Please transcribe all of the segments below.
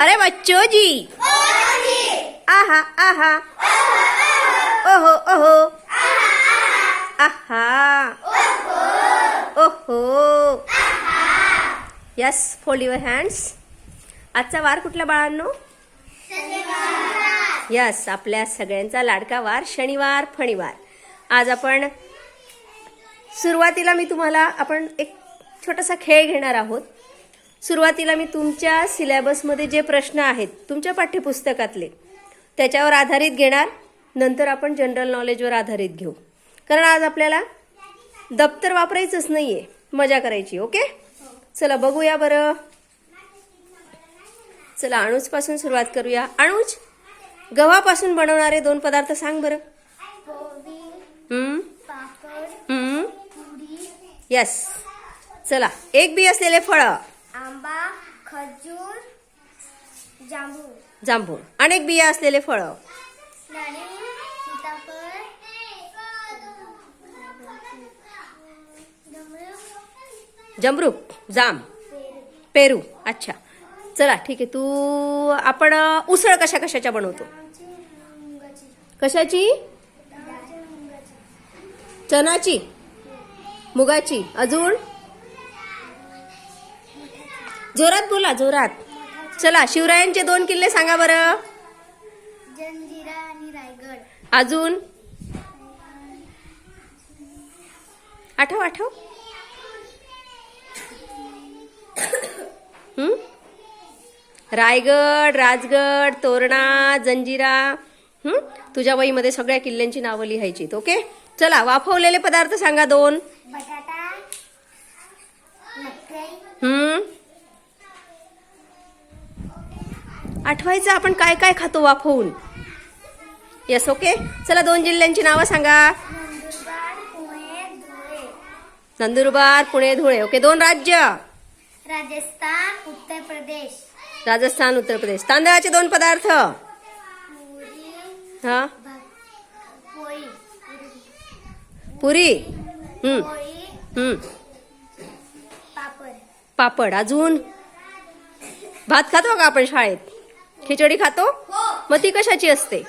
अरे बच्चों जी। आहा आहा। ओहो ओहो। आहा। ओहो। यस फोल्ड युअर हँड्स आजचा वार कुठला बाळांनो? यस आपल्या सगळ्यांचा लाडका वार शनिवार फणीवार. आज आपण सुरुवातीला मी तुम्हाला आपण एक छोटासा खेळ घेणार आहोत. सुरुवातीला मी तुमच्या सिलेबसमध्ये जे प्रश्न आहेत तुमच्या पाठ्यपुस्तकातले त्याच्यावर आधारित घेणार नंतर आपण जनरल नॉलेजवर आधारित घेऊ. कारण आज आपल्याला दप्तर वापरायचंच नाही आहे मजा करायची ओके? चला बघूया बरं. चला अणूजपासून सुरुवात करूया. अणूज गव्हापासून बनवणारे दोन पदार्थ सांग बरं. यस चला एक बी असलेले फळं आंबा खजूर जांभूळ. जांभूळ. अनेक बिया असलेले फळं. जमरूक जाम. पेरू, अच्छा. चला ठीक आहे. तू आपण उसळ कशा कशाच्या बनवतो? कशाची? चनाची. मुगाची. अजून? जोरात बोला जोरात. चला शिवरायांचे दोन किल्ले सांगा बरं. जंजिरा आणि रायगड. अजून? आठव आठव? रायगड राजगड तोरणा जंजिरा? तुझ्या वहीमध्ये सगळ्या किल्ल्यांची नावं लिहायची ओके? चला वाफवलेले पदार्थ सांगा दोन. बटाटा नकराई आठवायचं आपण काय काय खातो वाफवून. येस ओके चला दोन जिल्ह्यांची नावं सांगा. नंदुरबार पुणे धुळे. ओके दोन राज्य. राजस्थान उत्तर प्रदेश. राजस्थान उत्तर प्रदेश. तांदळाचे दोन पदार्थ. पुरी हा? भाक- पोळी. पुरी. हं, पोळी हं. पापड. पापड. अजून? भात खातो का आपण शाळेत? खिचडी खातो? मग ती कशाची असते?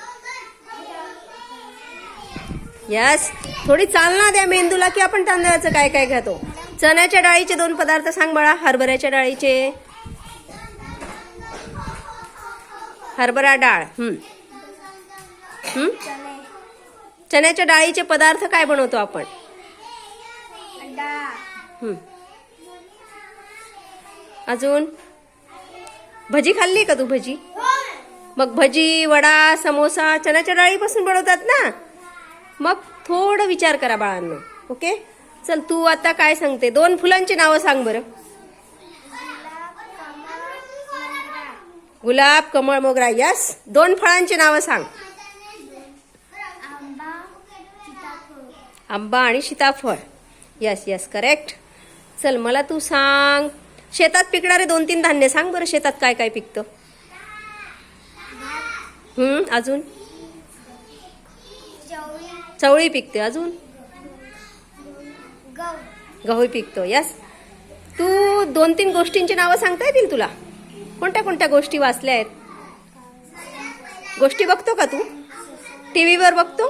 यस थोडी चालना द्या मेंदूला की आपण तांदळाचं काय काय खातो. चण्याच्या डाळीचे दोन पदार्थ सांग बाळा. हरभऱ्याच्या डाळीचे. हरभरा डाळ. हं. हं? चणे चण्याच्या डाळीचे पदार्थ काय बनवतो आपण? हं. अजून? भजी खाल्ली का तू भजी? मग भजी वडा समोसा चण्याच्या डाळीपासून बनवतात ना? मग थोडं विचार करा बाळांनो ओके? चल तू आता काय सांगते? दोन फुलांची नावं सांग बरं. गुलाब कमळ मोगरा यस? दोन फळांची नावं सांग. आंबा आणि सीताफळ. Yes yes correct. चल मला तू सांग. शेतात पिकणारे दोन तीन धान्य सांग बरं शेतात काय काय पिकतं? अजून? चवळी. पिकते अजून? गहू. पिकतो यस तू दोन तीन गोष्टींची नावं सांगता येतील तुला? कोणत्या कोणत्या गोष्टी वाचल्या आहेत? गोष्टी बघतो का तू? टी व्हीवर बघतो?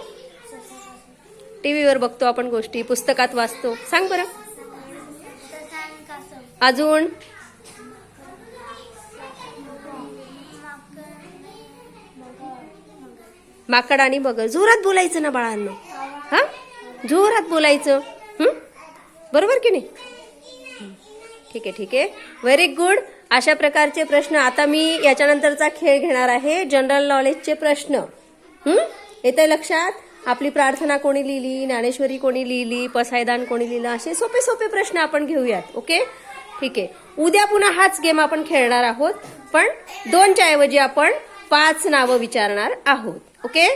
टी व्हीवर बघतो आपण गोष्टी पुस्तकात वाचतो. सांग बरं. अजून? माकड आणि मगर जोरात बोलायचं ना बाळांनो? हा? जोरात बोलायचं? बरोबर की नाही? ठीक आहे ठीक आहे. व्हेरी गुड अशा प्रकारचे प्रश्न. आता मी याच्यानंतरचा खेळ घेणार आहे. जनरल नॉलेजचे प्रश्न. हं? येतंय लक्षात? आपली प्रार्थना कोणी लिहिली? ज्ञानेश्वरी कोणी लिहिली? पसायदान कोणी लिहिलं? असे सोपे सोपे प्रश्न आपण घेऊयात ओके? ठीक आहे. उद्या पुन्हा हाच गेम आपण खेळणार आहोत पण दोनच्या ऐवजी आपण पाच नावं विचारणार आहोत. ओके